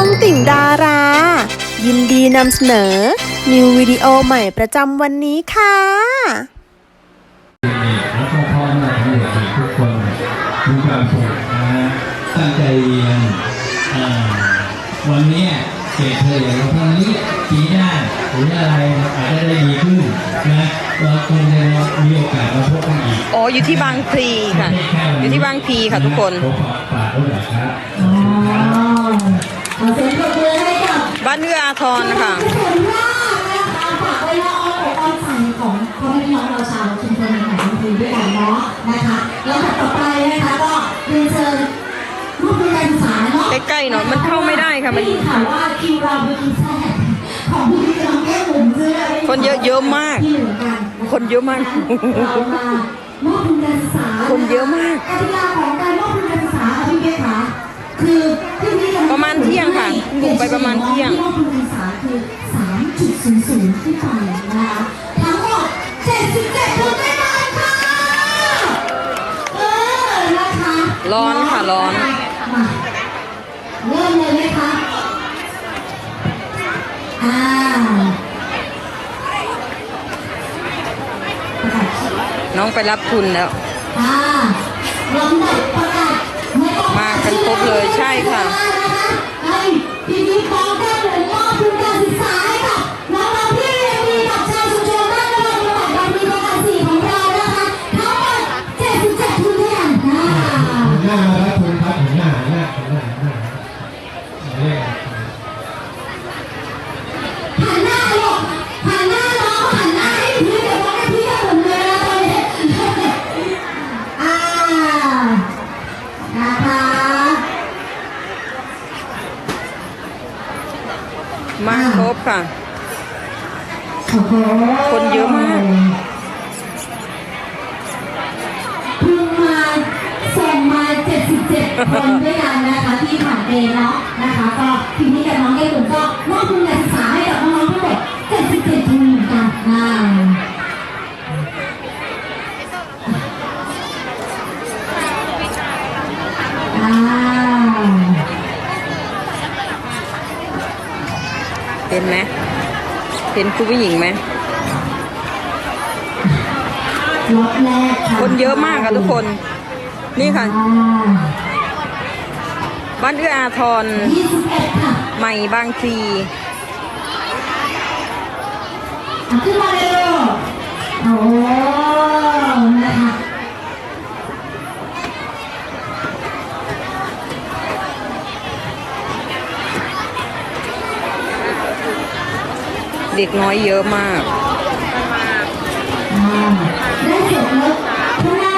องติ่งดารา ยินดีนำเสนอ นิววิดีโอใหม่ประจำวันนี้ค่ะแล้วก็พ่อแม่ของเด็กๆทุกคนมีความสุขนะฮะตั้งใจเรียนอ่าวันเนี้ยเกรดเธออย่างเราทางนี้ปีหน้าหรืออะไรอาจจะได้ดีขึ้นนะเราคงจะมีโอกาสมาพบกันอีกอ๋ออยู่ที่บางพลีค่ะ อยู่ที่บางพลีค่ะทุกคนผมขอฝากไว้หน่อยครับอ๋อ เอาเสียงปรบมือให้กับบ้านเอื้ออาทรค่ะทุกคนมากนะคะฝากไว้ว่าอ้อมอกอ้อมใจของพ่อแม่พี่น้องเราชาวชุมชนแห่งบางพลีด้วยกันเนาะนะคะแล้วถัดต่อไปนะคะก็เรียนเชิญผู้บริการศึกษาเนาะใกล้ๆหน่อยมันเข้าไม่ได้ค่ะมัน ได้ยินข่าวว่าคิวเราเป็นคิวแรกของผู้ที่กำลังแก้หมุนซื้ออะไรคนเยอะเยอะมาก ที่เหมือนกันคนเยอะมาก เรามามอบทุนการศึกษาคนเยอะมาก กติกาของการมอบทุนการ ค่ะบุกไปประมาณเที่ยงมอบทุนการศึกษาคือ3.00ขึ้นไปนะคะทั้งหมด 77ทุนด้วยกันค่ะ เออนะคะร้อนค่ะร้อน มาเริ่มเลยไหมคะอ่าประกาศน้องไปรับทุนแล้ว อ่าลำดับประกาศไม่ต้องมากันครบเลยใช่ค่ะไอ้ทีนี้ ฟ้องได้ ค่ะ คนเยอะมากเพิ่งมาส่งมา 77 คนด้วยกันนะคะ ที่ผ่านเกณฑ์เนาะนะคะ ก็ทีนี้กับน้องเกลุ่มก็มอบทุนการศึกษาให้กับน้องๆทั้งหมด77ทุนเหมือนกันอ่าอ่า เห็นไหมเห็นคุณผู้หญิงไหมรถแรกค่ะคนเยอะมากค่ะทุกคน นี่ค่ะอ่าบ้านเอื้ออาทร21ค่ะใหม่บางพลีอะขึ้นมาเลยลูกโอ้นะคะ เด็กน้อยเยอะมากอ่าได้เสร็จแล้วข้างหน้า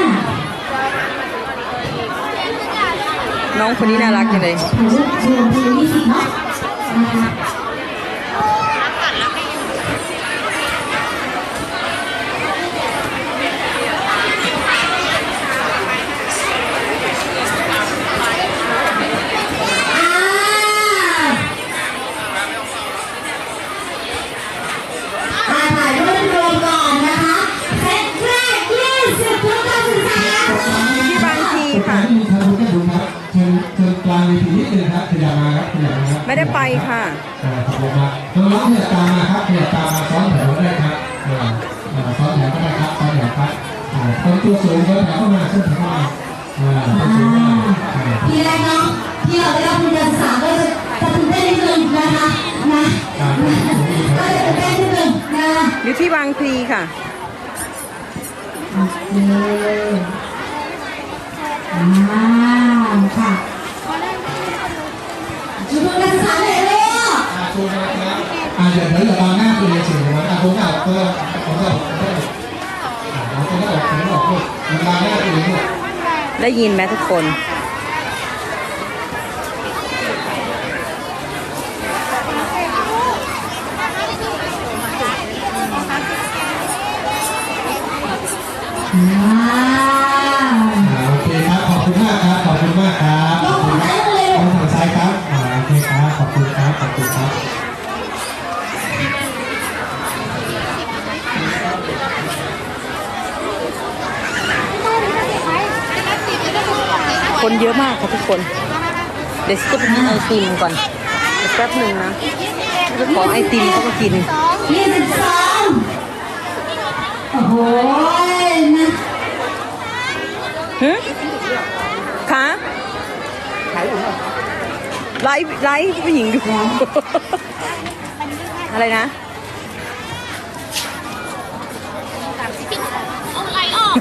น้องคนนี้น่ารักจังเลย ครับไม่ได้ไปค่ะอ่าขอบคุณครับน้องๆเนี่ยตามมาครับเนี่ยตามมาซ้อนแถวได้ครับอ่าอ่าซ้อนแถวก็ได้ครับซ้อนแถวครับอ่าคนตัวสูงซ้อนแถวเข้ามาซ้อนแถวเข้ามาอ่าคนสูงเข้ามาอ่าทีแรกเนาะที่เราได้รับทุนการศึกษาก็จะจะตื่นเต้นนิดนึงนะคะนะอ่าก็จะตื่นเต้นนิดนึงนะอยู่ที่บางพลีค่ะ ยินไหมทุกคน ว้า อะมากค่ะทุกคน เดี๋ยวจะไปกินไอติมก่อนอแป๊บหนึ่งนะจะขอไอติมเขามากินยี่สิบสองโอ้โหนะฮึคะไลฟ์ไลฟ์ผู้หญิงดูอะไรนะเอาอะไรออก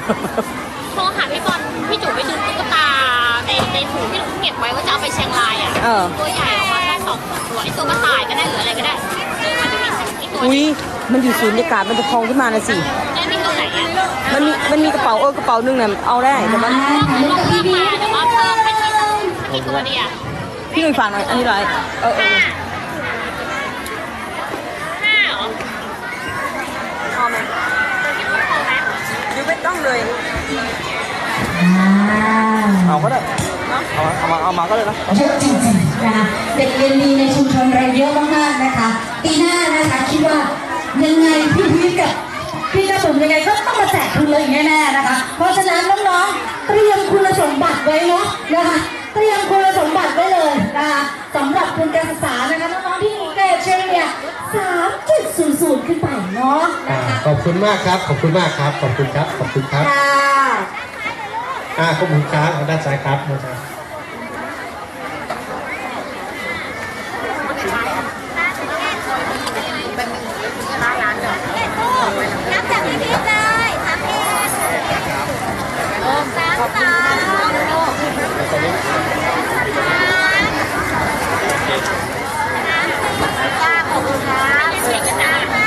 เก็บไว้ว่าจะเอาไปเชียงรายอะ เออ ตัวใหญ่ออกมาได้สองตัวไอ้ตัวกระต่ายก็ได้หรืออะไรก็ได้ดึงมันจะมีไอ้ตัวอุ้ยนี้มันอยู่ศูนย์อากาศมันจะพองขึ้นมานะสิ ได้มีตัวไหนอะมันมีมันมีกระเป๋าเออกระเป๋าหนึงเนี่ยเอาได้แต่มันถ่ายรูปกับพี่บีมาแต่ว่าเพิ่มให้ทีละกี่ตัวดีอะพี่หนุ่ยฝากหน่อยอันนี้ร้อยเออเอห้าอห้าเหรอ พอไหม พี่พูดพอไหม หรือไม่ต้องเลย อ่า เอาก็ได้ เอาเอามาเอามาก็เลยนะ เยอะจริงๆนะคะเด็กเรียนดีในชุมชนเราเยอะมากๆนะคะปีหน้านะคะคิดว่ายังไงพี่พีชกับพี่กระสุนยังไงก็ต้องมาแจกทุนเลยแน่ๆนะคะ เพราะฉะนั้นน้องๆเตรียมคุณสมบัติไว้เนาะนะคะเตรียมคุณสมบัติไว้เลยนะคะสำหรับทุนการศึกษานะคะน้องๆที่มีเกรดเฉลี่ย3.00 ขึ้นไปเนาะอ่านะคะขอบคุณมากครับ ขอบคุณมากครับ ขอบคุณครับ ขอบคุณครับ ค่ะ อ่าขอบคุณครับเอาด้านซ้ายครับด้านซ้าย นับจากพี่พีชเลยสามเอ็ดสามสองขอบคุณครับเช็คกันนะ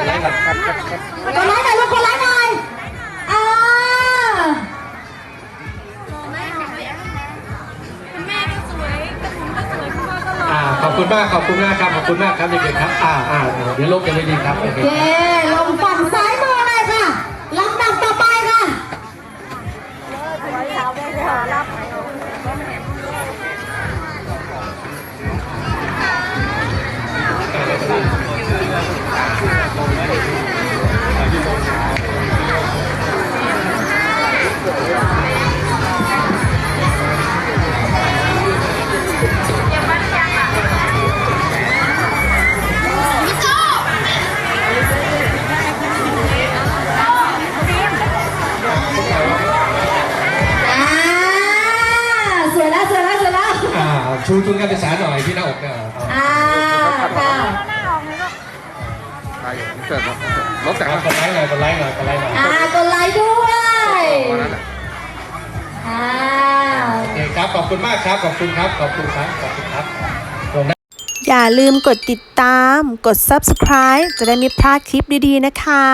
คนไลค์หน่อยคนไลค์หน่อยครับครับครับคนร้ายหน่อยลูกคนร้ายหน่อยอ่าอ่าขอบคุณมากขอบคุณมากครับขอบคุณมากครับเด็กๆครับอ่าอ่าเดี๋ยวลบกันเลยดีครับโอเค เย้ลงฝั่งซ้ายมือ ลบจากกดไลค์หน่อยกดไลค์หน่อยกดไลค์หน่อยอ่ากดไลค์ด้วยอ่าโอเคครับขอบคุณมากครับขอบคุณครับขอบคุณครับขอบคุณครับอย่าลืมกดติดตาม กด subscribe จะได้ไม่พลาดคลิปดีๆนะคะ